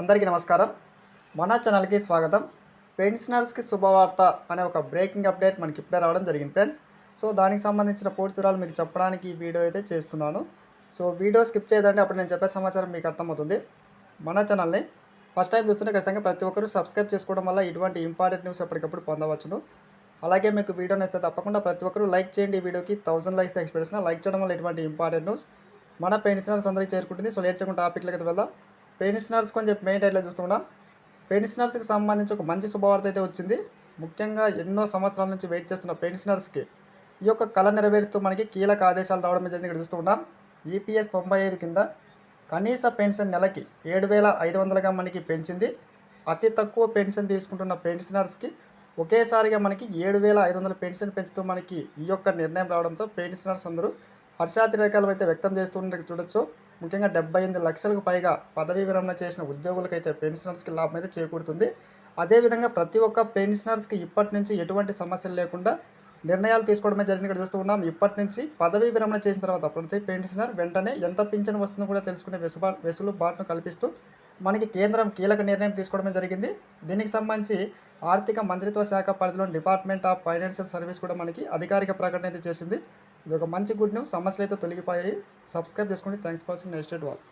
అందరికీ నమస్కారం. మన ఛానల్కి స్వాగతం. పెన్షనర్స్కి శుభవార్త అనే ఒక బ్రేకింగ్ అప్డేట్ మనకి ఇప్పుడే రావడం జరిగింది ఫ్రెండ్స్. సో దానికి సంబంధించిన పూర్తి వివరాలు మీకు చెప్పడానికి ఈ వీడియో అయితే చేస్తున్నాను. సో వీడియో స్కిప్ చేయదండి. అప్పుడు నేను చెప్పే సమాచారం మీకు అర్థమవుతుంది. మన ఛానల్ని ఫస్ట్ టైం చూస్తుంటే ఖచ్చితంగా ప్రతి ఒక్కరూ సబ్స్క్రైబ్ చేసుకోవడం వల్ల ఇటువంటి ఇంపార్టెంట్ న్యూస్ ఎప్పటికప్పుడు పొందవచ్చును. అలాగే మీకు వీడియో నచ్చితే తప్పకుండా ప్రతి ఒక్కరూ లైక్ చేయండి ఈ వీడియోకి. థౌసండ్ లైక్స్ ఎక్స్పెక్ట్ లైక్ చేయడం వల్ల ఇటువంటి ఇంపార్టెంట్ న్యూస్ మన పెన్షనర్స్ అందరికీ చేరుకుంటుంది. సో లేట్ టాపిక్లకి వెళ్దాం. పెన్షనర్స్ కొంచెం మెయిన్ టైట్లో చూస్తున్నాం పెన్షనర్స్కి సంబంధించి ఒక మంచి శుభవార్త అయితే వచ్చింది. ముఖ్యంగా ఎన్నో సంవత్సరాల నుంచి వెయిట్ చేస్తున్న పెన్షనర్స్కి ఈ యొక్క కళ నెరవేరుస్తూ మనకి కీలక ఆదేశాలు రావడం జరిగింది ఇక్కడ చూస్తున్నాం ఈపీఎస్ తొంభై ఐదు కింద కనీస పెన్షన్ నెలకి ఏడు వేల ఐదు వందలుగా మనకి పెంచింది. అతి తక్కువ పెన్షన్ తీసుకుంటున్న పెన్షనర్స్కి ఒకేసారిగా మనకి ఏడు వేల ఐదు వందల పెన్షన్ పెంచుతూ మనకి ఈ యొక్క నిర్ణయం రావడంతో పెన్షనర్స్ అందరూ హర్షాతిరేకాలు అయితే వ్యక్తం చేస్తుండే చూడొచ్చు. ముఖ్యంగా డెబ్బై ఎనిమిది లక్షలకు పైగా పదవీ విరమణ చేసిన ఉద్యోగులకైతే పెన్షనర్స్కి లాభం అయితే చేకూరుతుంది. అదేవిధంగా ప్రతి ఒక్క పెన్షనర్స్కి ఇప్పటి నుంచి ఎటువంటి సమస్యలు లేకుండా నిర్ణయాలు తీసుకోవడమే జరిగింది ఇక్కడ చూస్తూ ఉన్నాం. ఇప్పటి నుంచి పదవీ విరమణ చేసిన తర్వాత ప్రతి పెన్షనర్ వెంటనే ఎంత పింఛన్ వస్తుందో కూడా తెలుసుకునే వెసుబా వెసులుబాటును కల్పిస్తూ మనకి కేంద్రం కీలక నిర్ణయం తీసుకోవడమే జరిగింది. దీనికి సంబంధించి ఆర్థిక మంత్రిత్వ శాఖ పరిధిలోని డిపార్ట్మెంట్ ఆఫ్ ఫైనాన్షియల్ సర్వీస్ కూడా మనకి అధికారిక ప్రకటన అయితే చేసింది. ఇది ఒక మంచి గుడ్ న్యూస్. సమస్యలు అయితే తొలగిపోయాయి. సబ్స్క్రైబ్ చేసుకోండి. Thanks for watching. Next wall